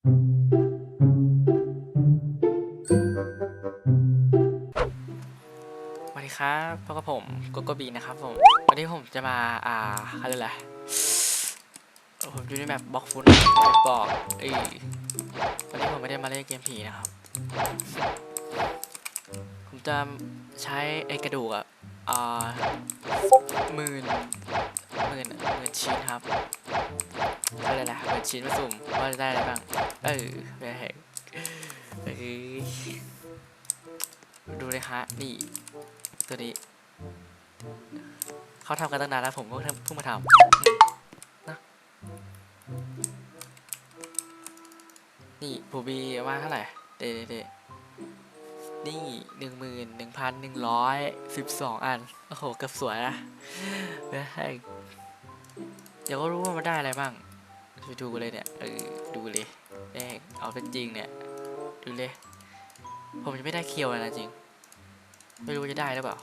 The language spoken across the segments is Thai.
สวัสดีครับพบกับผมโกโกบีนะครับผม วันนี้ผมจะมา อ่าอะไรแหละผมอยู่ในแมปบล็อกฟุตบอกเอ้ยวันนี้ผมไม่ได้มาเล่นเกมผีนะครับ ผมจะใช้ไอ้กระดูกอะอ่าหมื่นหมื่นหมื่นชิ้นครับ อะไรล่ะหมื่นชิ้นมาสุ่มว่าจะได้อะไรบ้าง เออแม่งเอ้ดูเลยฮะ นี่ ตัวนี้ เขาทำกันตั้งนานแล้วผมก็เพิ่งมาทำนะนี่ผูบีว่าเท่าไหร่เดเดเดนี่หนึ่งหมื่นหนึ่งพันหนึ่งร้อยสิบสองอัน โอ้โห เกือบสวยนะเฮ้เดี๋ยวก็รู้ว่ามันได้อะไรบ้าง ดูเลยเนี่ยเออดูเลยแม่เอาเป็นจริงเนี่ยดูเลย ผมจะไม่ได้เคียวเลยนะจริง ไม่รู้จะได้หรือเปล่า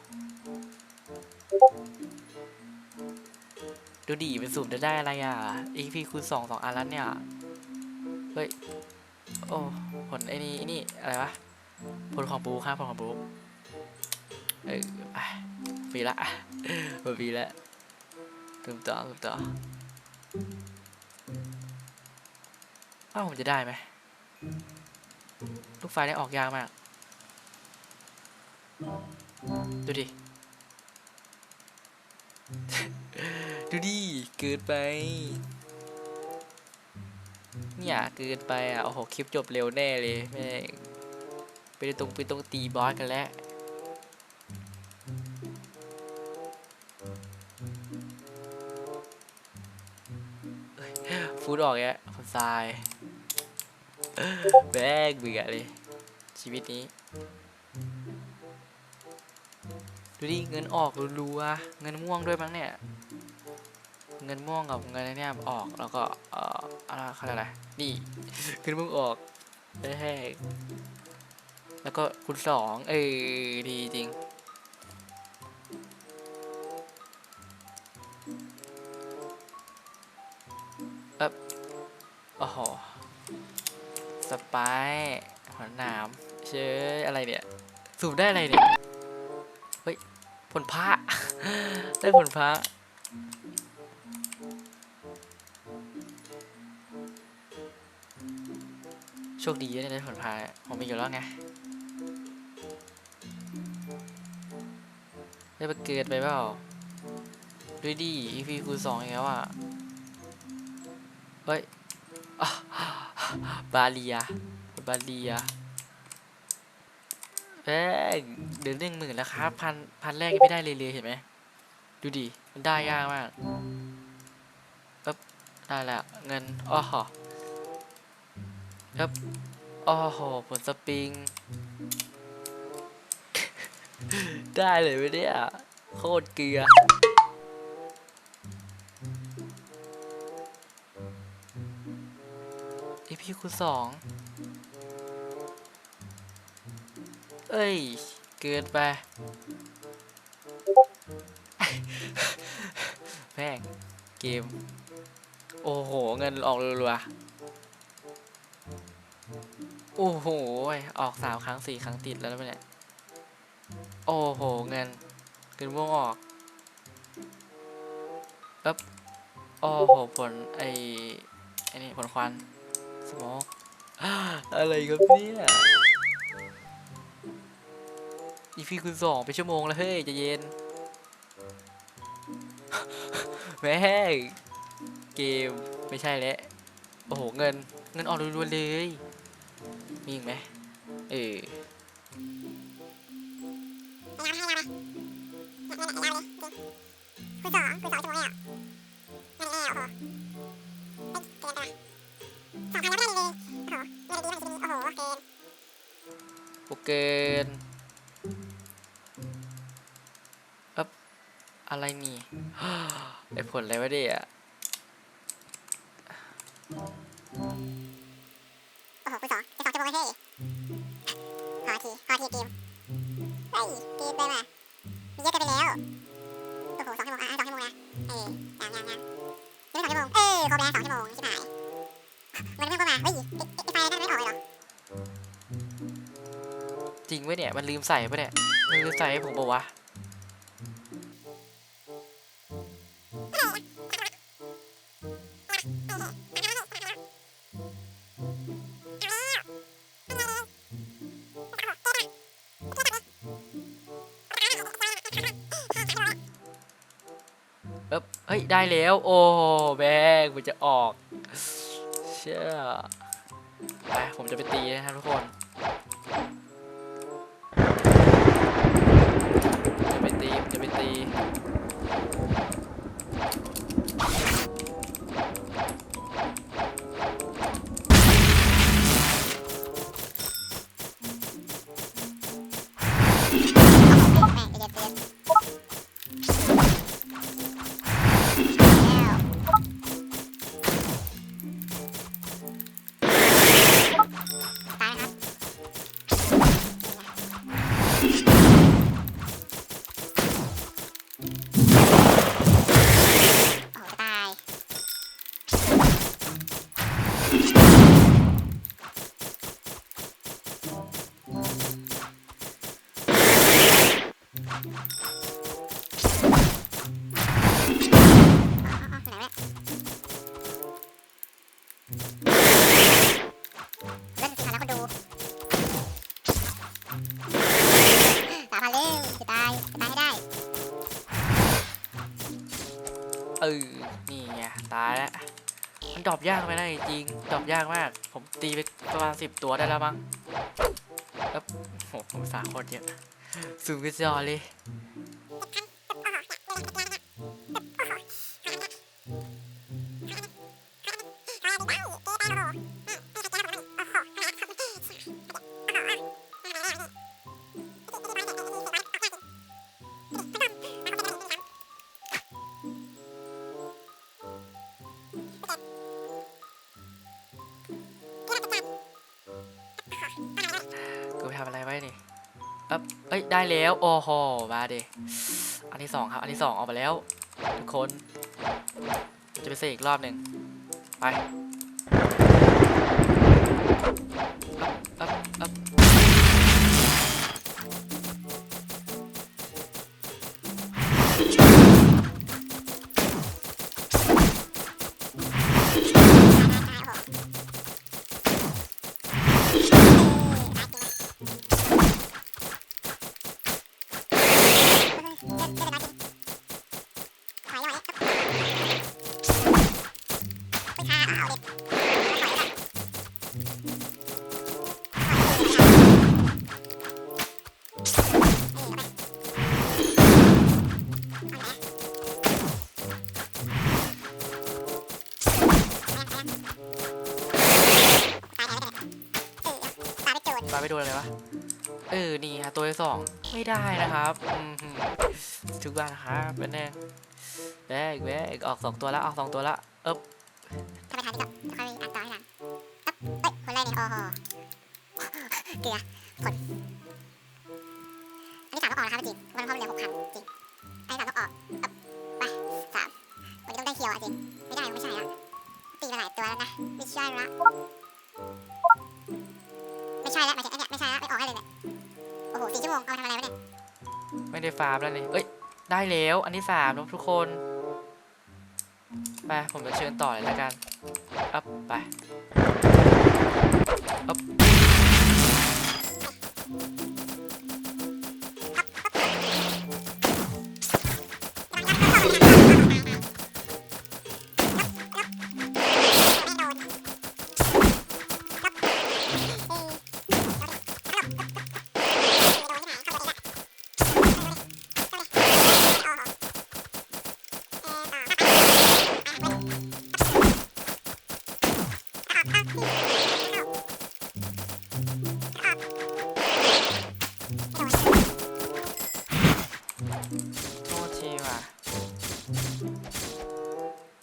ดูดีเป็นสุ่มจะได้อะไรอะ EP คูณสองสองอันแล้วเนี่ย เฮ้ย โอ้ผลไอ้นี่ไอ้นี่อะไรวะ ผลของปูครับผลของปูเออไปปีละหมดปีละตุ้มต่อตุ้มต่อ อ้าผมจะได้ไหมลูกไฟได้ออกยากมาก ดูดิ ดูดิ เกินไป เนี่ยเกินไปอะ โอ้โห คลิปจบเร็วแน่เลยแม่ไปตรงไปตรงตีบอสกันแล้วฟูดออกแกคนทราย แบกเบื่อเลย ชีวิตนี้ ดูดิเงินออกรัวๆเงินม่วงด้วยมั้งเนี่ย เงินม่วงกับเงินเนี่ยออกแล้วก็เอ่ออะไรเขาเรียกอะไรนี่เงินม่วงออกเฮ้ยแล้วก็คูณสองเออดีจริงเอ๊บโอ้โห สไปร์หัวหนามเชื่ออะไรเนี่ย สูบได้อะไรเนี่ย เฮ้ย ผลพระ ได้ผลพระโชคดีได้ผลพระผมมีอยู่แล้วไงได้ไปเกิดไปเปล่าด้วยดี EP คูณสองอีกแล้วอะ เฮ้ยอะ บาเลีย บาเลียเอ้ยเดือนหนึ่งหมื่นแล้วครับพันพันแรกยังไม่ได้เลยเลยเห็นไหมดูดิมันได้ยากมากปึ๊บได้แล้วเงินอ้อหอปึ๊บอ้อโหผลสปริง ได้เลยไหมเนี่ยโคตรเกลือ คูสองเอ้ย เกินไปแม่งเกม โอ้โห เงินออกรัวๆโอ้โห ออกสามครั้งสี่ครั้งติดแล้วนะเนี่ย โอ้โห เงินเงินม่วงออกปึ๊บโอ้โห ผลไอ้ไอ้นี่ผลควัน สโมกอะไรครับเนี่ยอีพีคูณสองไปชั่วโมงแล้วเฮ้ยจะเย็นแม่เกมไม่ใช่แล้วโอ้โหเงินเงินออกรัวๆเลย มีอีกไหมเออโอ สองคันยังไม่ได้เกินเอ๊บอะไรนี่ไอผลอะไรวะเดี่ยโอ้โหคุณสองจะสองชั่วโมงเลยเฮ้ยพอทีพอทีเกมเฮ้ยเกมไปมามีเยอะเกินไปแล้วโอ้โหสองชั่วโมงอะสองชั่วโมงนะเออยังยังยังยังไม่สองชั่วโมงเออครบแล้วสองชั่วโมงชิบหาย มันไม่เข้ามาเฮ้ยไอ้ไอ้ไปนั่นไม่ออกเลยเหรอจริงไว้เนี่ย มันลืมใส่ปะเนี่ย มันลืมใส่ให้ผมบอกวะเอ๊บเฮ้ย ได้แล้ว โอ้แบงมันจะออก ชื่อไปผมจะไปตีนะครับทุกคนจะไปตีจะไปตี สามพันเร็วจะตายจะตายให้ได้เออนี่ไงตายแล้วมันดรอปยากไปนะจริงดรอปยากมาก ผมตีไปประมาณสิบตัวได้แล้วมั้งแล้วโอ้โหผมสาโคตรเยอะสูงกระจอเลย เอ๊บเอ้ย ได้แล้ว โอ้โห มาเดอันที่สองครับ อันที่สองออกมาแล้ว ทุกคน จะไปเสกอีกรอบหนึ่งไปเอ๊บเอ๊บเอ๊บ ไม่ได้นะครับอืมหืมทุกบ้านนะครับเป็นแน่แบกแบกออกสองตัวแล้วออกสองตัวแล้วเอ๊บถ้าไปทานที่จบค่อยอัดต่อให้หลังเอ๊บเอ้ยคนแรกนี่โอ้โหเกลือคนอันนี้สามต้องออกนะครับจริงมันเพราะเหลือหกพันจริงอันนี้สามต้องออกเอ๊บไปสามวันนี้ต้องได้เคียวอะจริงไม่ได้ไม่ใช่ละตีมาหลายตัวแล้วนะไม่ใช่ละไม่ใช่ละหมายถึงอันเนี้ยไม่ใช่ละไม่ออกให้เลยเนี่ย โอ้โหสี่ชั่วโมง เอาทำอะไรวะเนี่ย ไม่ได้ฟาร์มแล้วนี่เอ้ย ได้แล้ว อันที่สามนะทุกคน ไป ผมจะเชิญต่อเลยแล้วกันอัพไปอัพ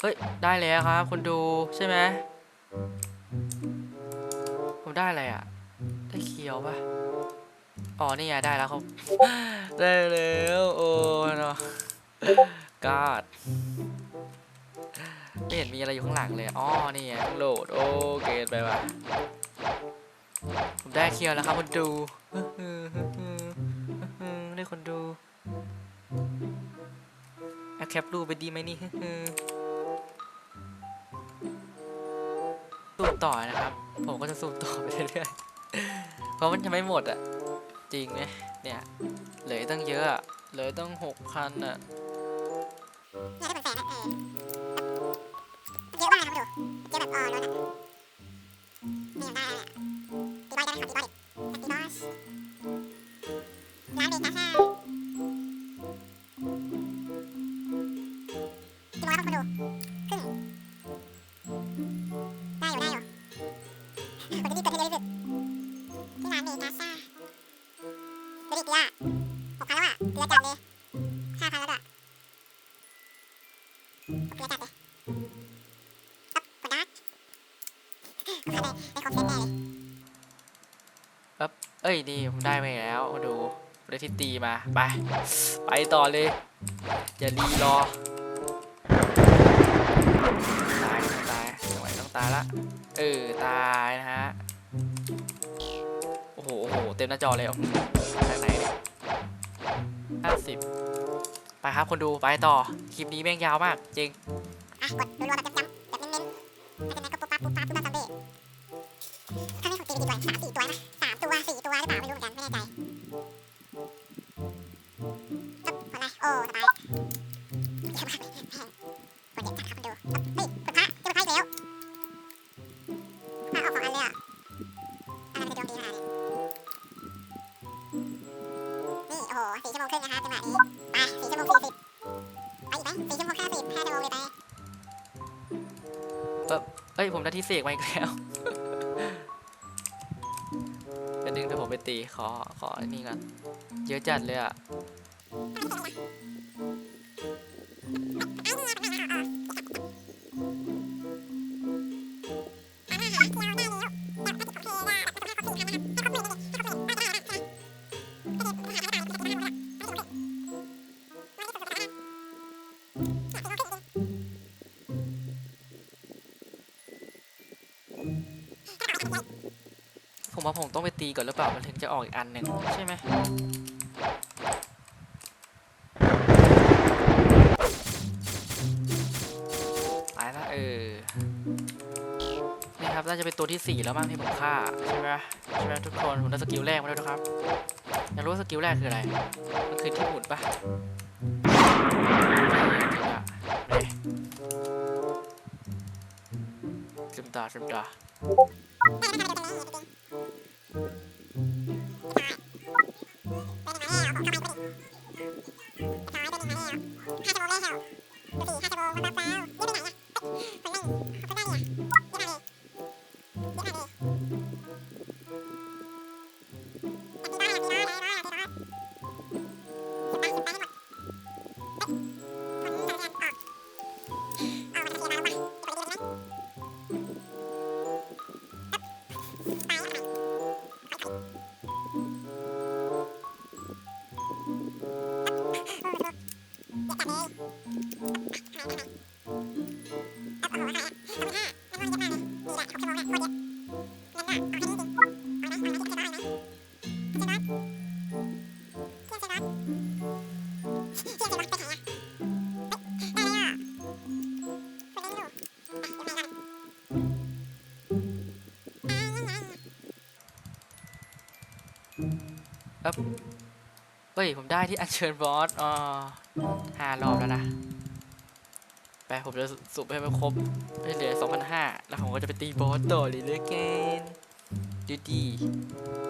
ฮ้ย ได้แล้วครับคุณดูใช่ไหมผมได้อะไรอะ ได้เขียวปะอ๋อ นี่ไงได้แล้วครับ ได้แล้ว โอ้เนาะกาดไม่เห็นมีอะไรอยู่ข้างหลังเลย อ๋อ นี่ไงโหลด โอเกตไปว่ะ ผมได้เคียวแล้วครับคนดู ได้คนดูแอบแคปรูปไปดีไหมนี่ ต่อนะครับ ผมก็จะซูมต่อไปเรื่อยๆ เพราะมันจะไม่หมดอะ จริงไหมเนี่ย เหลือตั้งเยอะอะเหลือตั้งหกพันอะ ลือจัดเลยห้าพันแล้วด้วยเดี๋ยวจัดเลยอ๊บกดดักกดเลยไม่ครบเซตแน่เลยเอ้ยนี่ผมได้มาอีกแล้วดูได้ที่ตีมา ไป ไปต่อเลย อย่ารีรอ ตายต้องตายจังหวต้องตายละ เออ ตายนะฮะ โอ้โห เต็มหน้าจอเลยทางไหน ไปครับคนดูไปต่อคลิปนี้แม่งยาวมากจริง อะกดรัวๆแบบย้ำๆ เอ้ยผมได้ที่เสกมาอีกแล้วจะดึงถ้าผมไปตีขอขออันนี้กันเยอะจัดเลยอะ ผมว่าผมต้องไปตีก่อนหรือเปล่า มันถึงจะออกอีกอันหนึ่งใช่ไหมตายละเออ นี่ครับน่าจะเป็นตัวที่สี่แล้วมั้งที่ผมฆ่า ใช่ไหมใช่ไหมทุกคน ผมได้สกิลแรกมาแล้วนะครับ อยากรู้ว่าสกิลแรกคืออะไร มันคือที่หมุนปะนี่ซึมตาซึมตา เบาๆ เฮ้ย ผมได้ที่อัญเชิญบอสอ๋อห้ารอบแล้วนะ ผมจะสุบให้มันครบให้เหลือ2,500แล้วผมก็จะไปตีบอสต่อเลยเลยเกนดูดี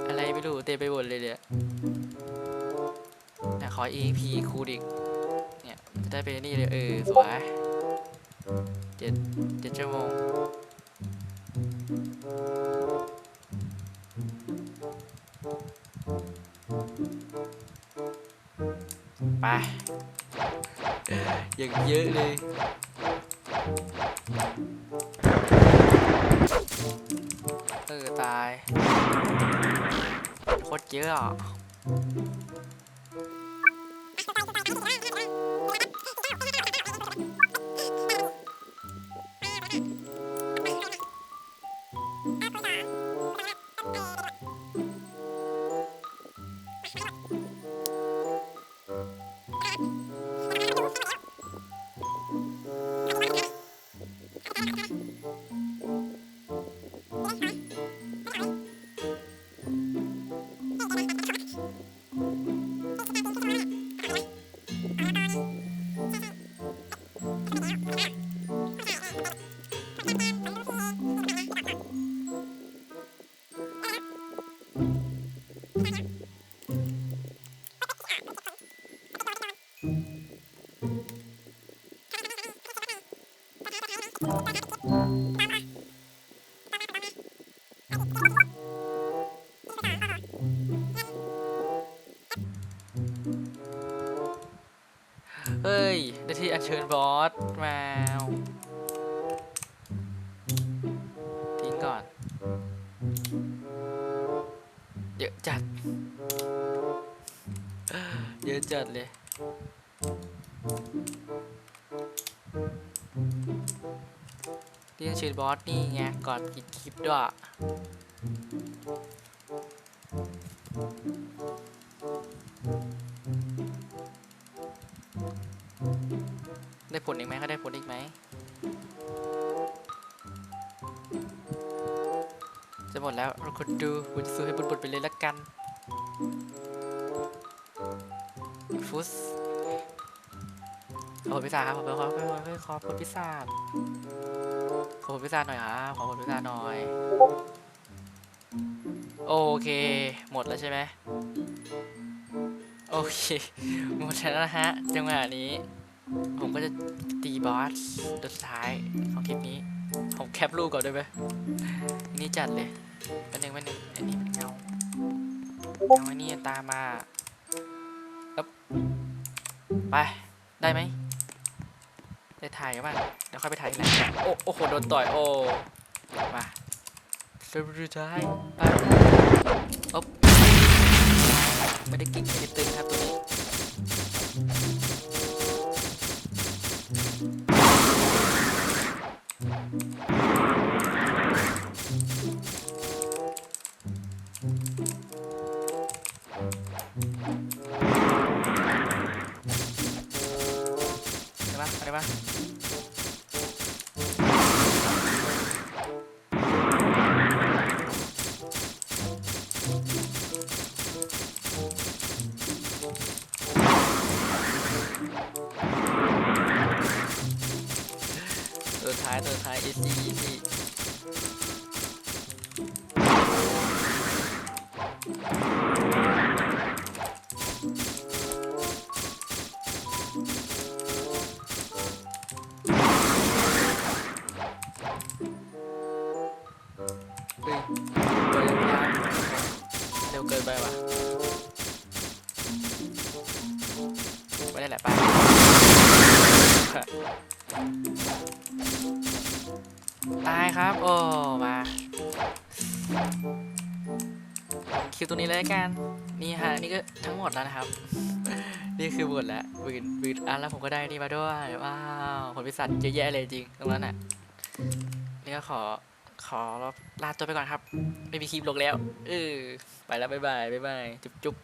อะไรไม่รู้เต็มไปหมดเลยเนี่ยแต่ขอ EP คูดอีกเนี่ยมันจะได้เป็นนี่เลยเออสวยเจ็ดเจ็ดชั่วโมงไปอย่างเยอะเลย เออตายโคตรเยอะ เยอะจัดเลยที่อัญเชิญบอสนี่ไงกอนกินคลิปด้วยได้ผลอีกไหมก็ได้ผลอีกไหม จะหมดแล้วเราคนดูบุญซื้ให้บุญบุญไปเลยละกัน ฟุสขอผลพิซซ่าครับขอผลขอผลขอขอผลพิซซ่าขอผลพิซซ่าหน่อยครับขอผลพิซซ่าหน่อย โอเค หมดแล้วใช่ไหมโอเค หมดแล้วนะฮะ จังหวะนี้ ผมก็จะตีบอสตัวสุดท้ายของคลิปนี้ ผมแคปรูปก่อนได้ไหมนี่จัดเลยเป็นหนึ่งเป็นหนึ่งอันนี้มันเงาเงาอันนี้ตามมา ไป ได้ไหมได้ถ่ายกันบ้างเดี๋ยวค่อยไปถ่ายที่ไหนโอ้โอ้โหโดนต่อยโอ้มาตัวสุดท้ายไป ท้ายตัวท้าย easy easy คิวตัวนี้เลยกัน นี่ฮะ นี่ก็ทั้งหมดแล้วนะครับ นี่คือหมดแล้วบืนบืนอะแล้วผมก็ได้นี่มาด้วย ว้าวผลพิศาจเยอะแยะเลยจริงตรงนั้นน่ะ นี่ก็ขอขอลาตัวไปก่อนครับ ไม่มีคลิปลงแล้ว เออ ไปแล้ว บ๊ายบาย บ๊ายบาย จุ๊บจุ๊บ